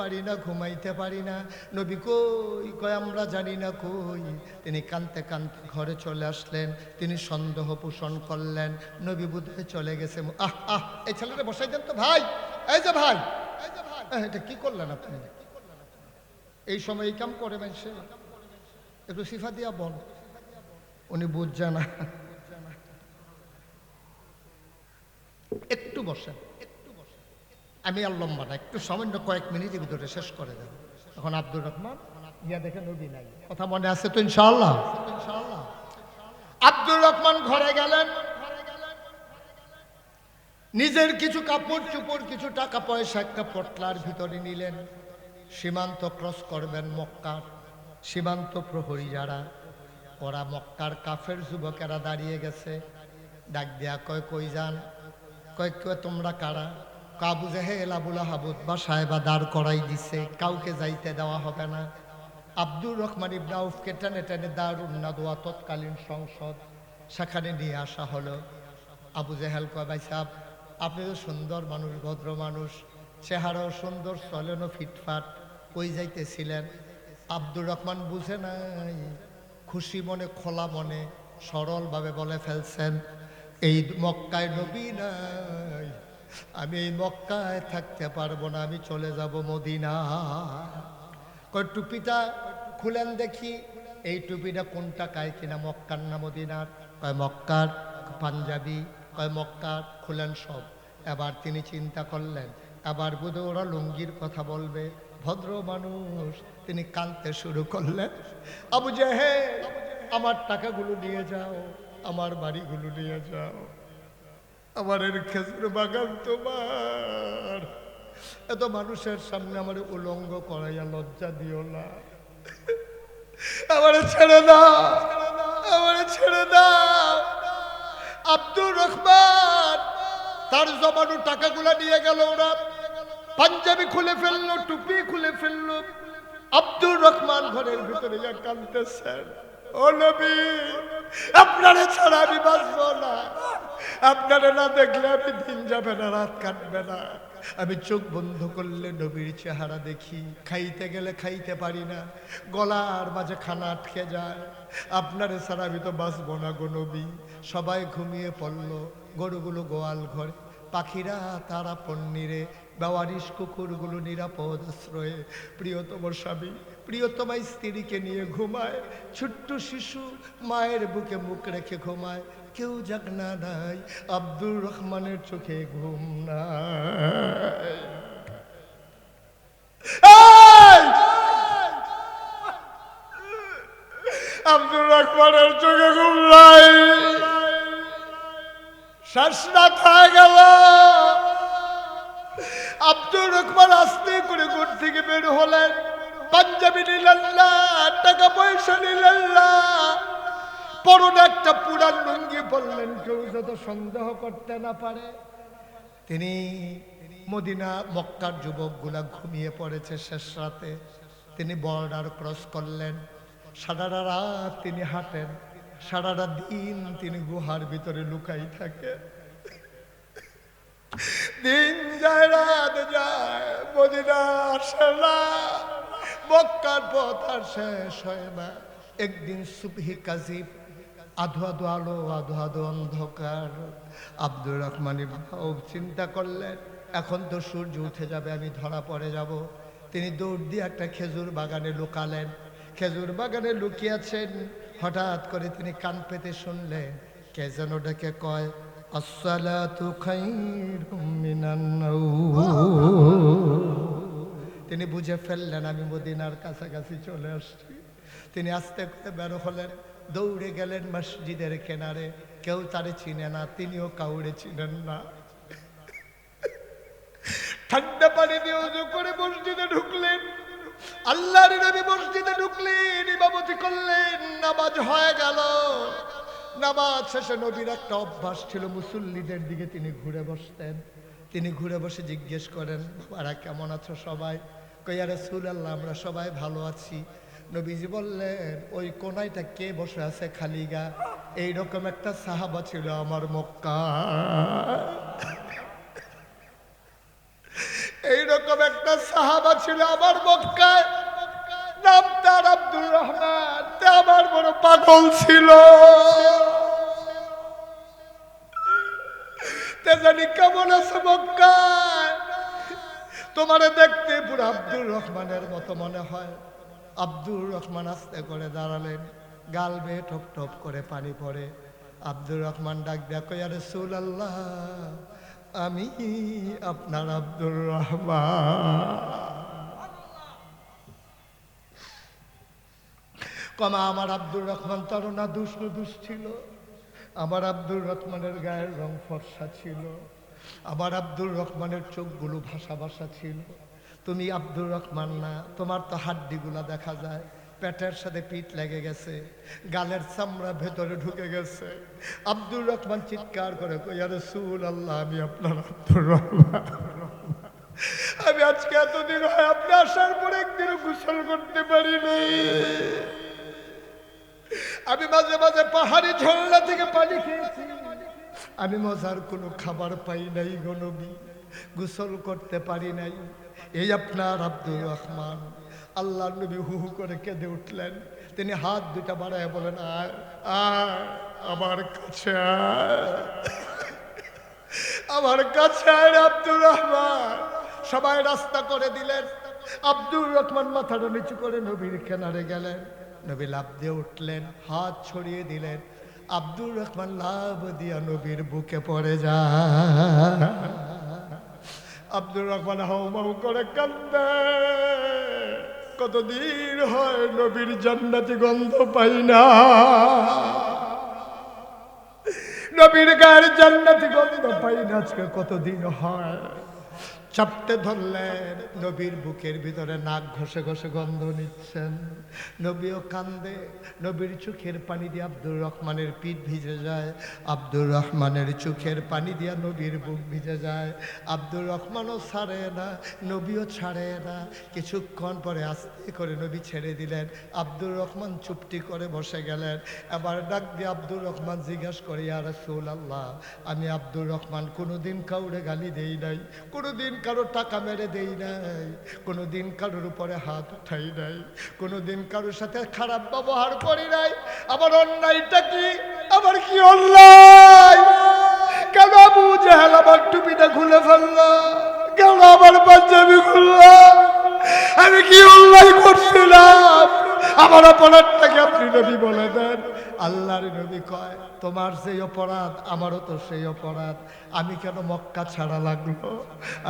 পারি না, ঘুমাইতে পারি না। নবী কই, কয়, আমরা জানি না কই। তিনি কানতে কানতে ঘরে চলে আসলেন, তিনি সন্দেহ পোষণ করলেন। নবী বুধে চলে গেছে। আহ আহ, এই ছেলেটা বসাই দেন তো ভাই। এই যে ভাই। এটা কি করলেন আপনি? এই সময় এই কাম করে সে। একটু সিফা দিয়া বল। উনি বুঝছে না। একটু বসেন। আমি আর লম্বা না, একটু সামান্য কয়েক মিনিটের ভিতরে শেষ করে দেব। এখন আব্দুর রহমান, ইয়া দেখে নবী নাই। কথা মনে আছে তো ইনশাআল্লাহ? আব্দুর রহমান ঘরে গেলেন। নিজের কিছু কাপড় চুপড়, কিছু টাকা পয়সা একটা পটলার ভিতরে নিলেন। সীমান্ত ক্রস করবেন মক্কার সীমান্ত প্রহরী যারা, ওরা মক্কার কাফের যুবকেরা দাঁড়িয়ে গেছে। ডাক দেয়া কয়, কই যান? কয় তোমরা কারা? কাবু জেহেল আবুল হাবুদ বা সাহেবা দাঁড় করাই দিছে, কাউকে যাইতে দেওয়া হবে না। আব্দুর রহমান ইবনা উফকে টেনে টেনে দারুণ নাদোয়া তৎকালীন সংসদ সেখানে নিয়ে আসা হলো। আবু জেহেল কয়, ভাই সাহেব, আপনি তো সুন্দর মানুষ, ভদ্র মানুষ, চেহারাও সুন্দর, চলেনও ফিটফাট, কই যাইতেছিলেন? আব্দুর রহমান বুঝে নাই, খুশি মনে, খোলা মনে, সরলভাবে বলে ফেলছেন, এই মক্কায় নবী নাই। আমি এই মক্কায় থাকতে পারব না, আমি চলে যাব মদিনা কয়, টুপিটা খুলেন দেখি, এই টুপিটা কোন টাকায় কিনা, মক্কার না মদিনার? কয়, মক্কার, পাঞ্জাবি। কয়, মক্কার, খুলেন সব। এবার তিনি চিন্তা করলেন, এবার বোধহয় ওরা লুঙ্গির কথা বলবে। ভদ্র মানুষ, তিনি কাঁদতে শুরু করলেন, আবু হে আমার টাকাগুলো নিয়ে যাও, আমার বাড়িগুলো নিয়ে যাও। আমার এর খেজুর বাগান তোমার। এত মানুষের সামনে আমার উলঙ্গ করাইয়া লজ্জা দিও না। আমার ছেড়ে দাও। আমার ছেড়ে দাও। আব্দুর রহমান তার জমানো টাকাগুলা নিয়ে গেল ওরা। পাঞ্জাবি খুলে ফেলল, টুপি খুলে ফেলল। আব্দুর রহমান ঘরের ভিতরে যা কাঁদতেছেন। ও নবী, আপনারে ছাড়া আমি বাঁচবো না। আপনারে না দেখলে আমি দিন যাবে না, রাত কাটবে না। আমি চোখ বন্ধ করলে নবীর চেহারা দেখি। খাইতে গেলে খাইতে পারি না। গলার মাঝে খানা আটকে যায়। আপনারে ছাড়া আমি তো বাঁচবো না গো নবী। সবাই ঘুমিয়ে পড়ল, গরুগুলো গোয়াল ঘরে। পাখিরা তারা পন্নিরে, বেওয়ারিশ কুকুরগুলো নিরাপদ আশ্রয়ে। প্রিয়তম স্বামী প্রিয়তমা স্ত্রীকে নিয়ে ঘুমায়, ছোট্ট শিশু মায়ের বুকে মুখ রেখে ঘুমায়, কেউ জাগনা নাই, আব্দুর রহমানের চোখে ঘুম এই! আব্দুর রহমানের চোখে ঘুম নাই। শ্বাসনাথ হয়ে গেল। আব্দুর রহমান আস্তে করে ঘর থেকে বের হলেন। পাঞ্জাবি নিলেন না টাকা পয়সা নিলেন না পরনে একটা পুরান লুঙ্গি বললেন কেউ যত সন্দেহ করতে না পারে। তিনি মদিনা, মক্কার যুবকগুলা ঘুমিয়ে পড়েছে শেষ রাতে। তিনি বর্ডার ক্রস করলেন। সারাটা রাত তিনি হাঁটেন। সারাটা দিন তিনি গুহার ভিতরে লুকাই থাকে। দিন যায়, রাত যায়, মদিনা আসে না মক্কার পথ আর শেষ হয় না। একদিন সুবহি কাজিব, আধো আধো আলো, আধো আধো অন্ধকার। আব্দুর রহমান ইবনাউ চিন্তা করলেন, এখন তো সূর্য উঠে যাবে, আমি ধরা পড়ে যাব। তিনি দৌড় দিয়ে একটা খেজুর বাগানে লুকালেন। খেজুর বাগানে লুকিয়েছেন। হঠাৎ করে তিনি কান পেতে শুনলেন, কে যেন ডেকে কয়, আসসালাতু খাইরুম মিনান নাওম। তিনি বুঝে ফেললেন, আমি মদিনার কাছাকাছি চলে আসছি। তিনি আস্তে করে বের হলেন, দৌড়ে গেলেন মসজিদের কেনারে। কেউ তারে চিনে না, তিনিও কাউরে চিনেন না। ঠান্ডা পানি দিয়ে করে মসজিদে ঢুকলেন। আল্লাহর নবী মসজিদে ঢুকলেন ইমামতি করলেন, নামাজ হয়ে গেল। নামাজ শেষে নবীর একটা অভ্যাস ছিল, মুসল্লিদের দিকে তিনি ঘুরে বসতেন। তিনি ঘুরে বসে জিজ্ঞেস করেন, বাবারা, কেমন আছো সবাই? কইয়া রসুল আল্লাহ আমরা সবাই ভালো আছি। নবীজি বললেন, ওই কোনাইটা কে বসে আছে খালিগা এইরকম একটা সাহাবা ছিল আমার মক্কা। এইরকম একটা সাহাবা ছিল আমার মক্কায়। নাম তার আব্দুর রহমান। আমার বড় পাগল ছিল। তে জানি কেমন আছে মক্কায়। তোমারে দেখতে পুরো আব্দুর রহমানের মতো মনে হয়। আব্দুর রহমান আস্তে করে দাঁড়ালেন, গাল বেয়ে টপ টপ করে পানি পড়ে। আব্দুর রহমান ডাক দেখো আরে সুল আল্লাহ আমি আপনার আব্দুর রহমান। কমা, আমার আব্দুর রহমান তার না দুষ্ণ দুষ ছিল। আমার আব্দুর রহমানের গায়ের রং ফর্সা ছিল। আমার আব্দুর রহমানের চোখগুলো ভাসা ভাসা ছিল। তুমি আব্দুর রহমান না, তোমার তো হাড্ডিগুলা দেখা যায়। পেটের সাথে পিঠ লেগে গেছে, গালের চামড়া ভেতরে ঢুকে গেছে। আব্দুর রহমান চিৎকার করে কই আরে সুল আল্লাহ আমি আপনার আব্দুর রহমান। আমি আজকে এতদিন হয় আপনি আসার পর একদিনও গোসল করতে পারি নাই আমি মাঝে মাঝে পাহাড়ি ঝর্ণা থেকে পানি খেয়েছি। আমি মজার কোনো খাবার পাই নাই গনবি গোসল করতে পারি নাই। এই আপনার আব্দুর রহমান, আল্লাহ নবী হু হু করে কেঁদে উঠলেন। তিনি হাত দুটা বাড়ায় বলেন, আয় আয়, আমার কাছে আমার কাছে আব্দুর রহমান। সবাই রাস্তা করে দিলেন। আব্দুর রহমান মাথাটা নিচু করে নবীর কেনারে গেলেন। নবী লাভ দিয়ে উঠলেন, হাত ছড়িয়ে দিলেন। আব্দুর রহমান লাভ দিয়া নবীর বুকে পড়ে যা আব্দুর রহমান হাউ মাউ করে কান্দে কতদিন হয় নবীর জান্নাতি গন্ধ পাই না। নবীর গায়ের জান্নাতি গন্ধ পাই না, আজকে কতদিন হয়? চাপটে ধরলেন নবীর বুকের ভিতরে নাক ঘষে ঘষে গন্ধ নিচ্ছেন। নবীও কান্দে, নবীর চোখের পানি দিয়ে আব্দুর রহমানের পিঠ ভিজে যায়। আব্দুর রহমানের চোখের পানি দিয়া নবীর বুক ভিজে যায়। আব্দুর রহমানও ছাড়ে না, নবীও ছাড়ে না। কিছুক্ষণ পরে আস্তে করে নবী ছেড়ে দিলেন। আব্দুর রহমান চুপটি করে বসে গেলেন। এবার ডাক দিয়ে আব্দুর রহমান জিজ্ঞাসা করে আর রাসূল আল্লাহ আমি আব্দুর রহমান কোনোদিন কাউরে গালি দেই নাই, কোনোদিন কারও টাকা মেরে দেই নাই কোনো দিন কারোর উপরে হাত উঠাই নাই কোনো দিন কারোর সাথে খারাপ ব্যবহার করি নাই। আমার অন্যায়টা কি? আমার কি অন্যায়? কেন আবু জাহেল আমার টুপিটা খুলে ফেলল? কেন আমার পাঞ্জাবি খুললো? আমি কি অন্যায় করছিলাম? আমার অপরাধটাকে আপনি নবী বলে দেন। আল্লাহর নবী কয়, তোমার সেই অপরাধ, আমারও তো সেই অপরাধ। আমি কেন মক্কা ছাড়া লাগল?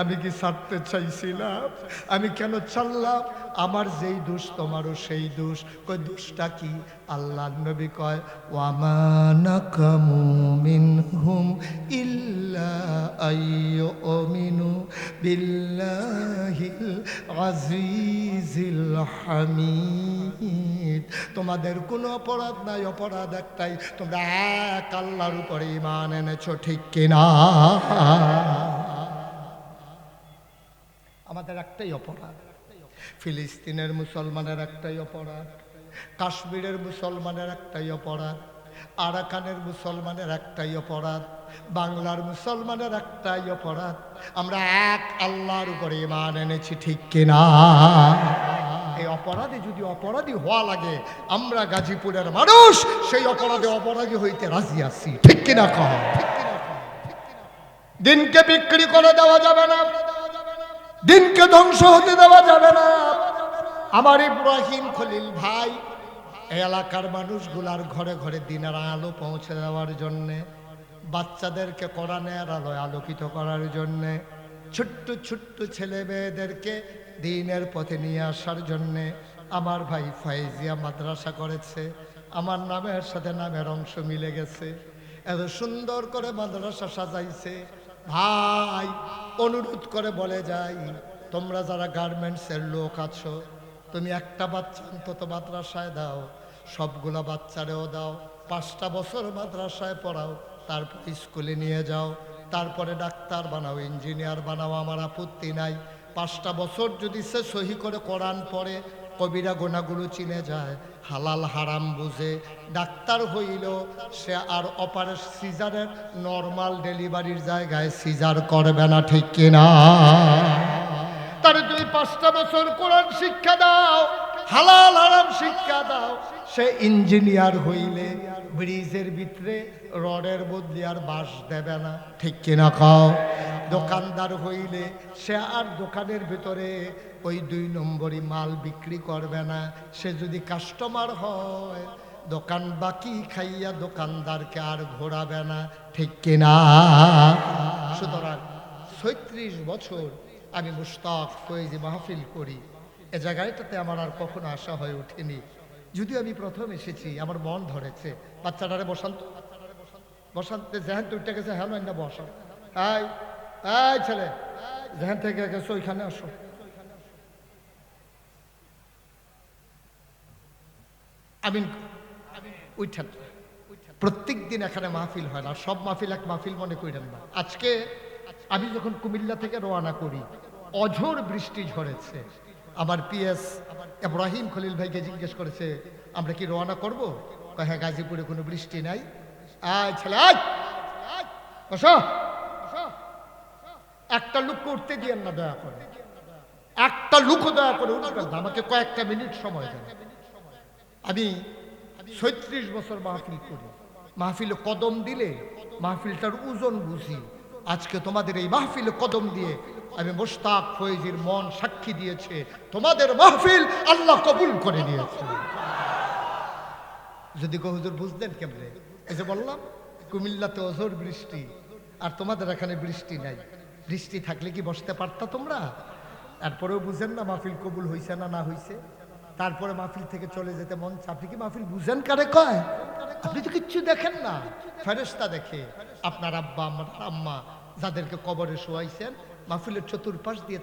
আমি কি ছাড়তে চাইছিলাম? আমি কেন ছাড়লাম? আমার যেই দোষ, তোমারও সেই দোষ। কই দোষটা কি? আল্লাহ নবী কয় ওয়ামানাকামু মিনহুম ইল্লা আইয়ুমিনু তোমাদের কোনো অপরাধ নাই, অপরাধ একটাই, তোমরা এক আল্লাহর উপরে ইমান এনেছো, ঠিক কিনা? আমাদের একটাই অপরাধ। ফিলিস্তিনের মুসলমানের একটাই অপরাধ, কাশ্মীরের মুসলমানের একটাই অপরাধ, আরাকানের মুসলমানের একটাই অপরাধ, বাংলার মুসলমানের একটাই অপরাধ। আমরা এক আল্লাহর উপরে ইমান এনেছি, ঠিক কিনা এই অপরাধে যদি অপরাধী হওয়া লাগে, আমরা গাজীপুরের মানুষ, সেই অপরাধে অপরাধী হইতে রাজি আছি, ঠিক কিনা? কহ দিনকে বিক্রি করে দেওয়া যাবে না। দিনকে ধ্বংস হতে দেওয়া যাবে না। আমার ইব্রাহিম খলিল ভাই এলাকার মানুষগুলার ঘরে ঘরে দিনের আলো পৌঁছে দেওয়ার জন্যে, বাচ্চাদেরকে কোরআনের আলোয় আলোকিত করার জন্যে, ছোট্ট ছোট্ট ছেলে মেয়েদেরকে দিনের পথে নিয়ে আসার জন্যে আমার ভাই ফাইজিয়া মাদ্রাসা করেছে। আমার নামের সাথে নামের অংশ মিলে গেছে। এত সুন্দর করে মাদ্রাসা সাজাইছে। ভাই, অনুরোধ করে বলে যাই, তোমরা যারা গার্মেন্টসের লোক আছো, তুমি একটা বাচ্চা অন্তত মাদ্রাসায় দাও, সবগুলা বাচ্চারেও দাও, পাঁচটা বছর মাদ্রাসায় পড়াও, তারপর স্কুলে নিয়ে যাও, তারপরে ডাক্তার বানাও, ইঞ্জিনিয়ার বানাও, আমার আপত্তি নাই। পাঁচটা বছর যদি সে সহি করে কোরআন পড়ে কবিরা গোনাগুলো চিনে যায়। হালাল হারাম বুঝে ডাক্তার হইল সে আর অপারেশ সিজারের নর্মাল ডেলিভারির জায়গায় সিজার করবে না, ঠিক কিনা? তার পাঁচটা বছর কোরআন শিক্ষা দাও, হালাল হারাম শিক্ষা দাও, সে ইঞ্জিনিয়ার হইলে ব্রিজের ভিতরে রডের বদলি আর বাঁশ দেবে না। ঠিক কিনা খাও দোকানদার হইলে সে আর দোকানের ভিতরে ওই দুই নম্বরই মাল বিক্রি করবে না। সে যদি কাস্টমার হয়, দোকান বাকি খাইয়া দোকানদারকে আর ঘোরাবে না। ঠিক কিনা? সুতরাং ছয়ত্রিশ বছর আমি মুস্তাক ফয়েজি মাহফিল করি। এ জায়গাটাতে আমার আর কখনো আশা হয়ে ওঠেনি। যদিও আমি প্রথম এসেছি, আমার মন ধরেছে। বাচ্চাটারে বসান্ত বসান্তে যেহান তুইটা গেছে হ্যাঁ না বসা এই এই ছেলে, যেহান থেকে গেছো, ওইখানে আসো। আমিন, উঠেন। প্রত্যেক দিন এখানে মাহফিল হয় না, সব মাহফিল এক মাহফিল মনে করেন না। আজকে আমি যখন কুমিল্লা থেকে রওনা করি, অঝোর বৃষ্টি ঝরেছে। আমার পিএস ইব্রাহিম খলিল ভাইকে জিজ্ঞেস করেছে, আমরা কি রওনা করব? হ্যাঁ গাজীপুরে কোনো বৃষ্টি নাই। আয় ছেলে একটা লোক করতে দিয়েন না দয়া করে। একটা লুকও দয়া করে উঠবেন না। আমাকে কয়েকটা মিনিট সময় দেন। আমি ছয়ত্রিশ বছর মাহফিল করি। মাহফিলে কদম দিলে মাহফিলটার ওজন বুঝি। আজকে তোমাদের এই মাহফিল কদম দিয়ে আমি মোস্তাক ফয়েজির মন সাক্ষী দিয়েছে। তোমাদের মাহফিল আল্লাহ কবুল করে নিয়েছে। যদি কহুজুর বুঝতেন কেমনে? এই যে বললাম, কুমিল্লাতে অঝোর বৃষ্টি, আর তোমাদের এখানে বৃষ্টি নাই। বৃষ্টি থাকলে কি বসতে পারতা তোমরা? তারপরেও বুঝেন না মাহফিল কবুল হইছে না না হইছে। তারপরে মাহফিল থেকে চলে যেতে মন। আপনি কি মাহফিল বুঝেন কারে কয় আপনি তো কিচ্ছু দেখেন না ফেরেস্তা দেখে আপনার আব্বা, আমার আম্মা যাদেরকে কবরে শোয়াইছেন, মাহফিলের চতুর্পাশ দিয়ে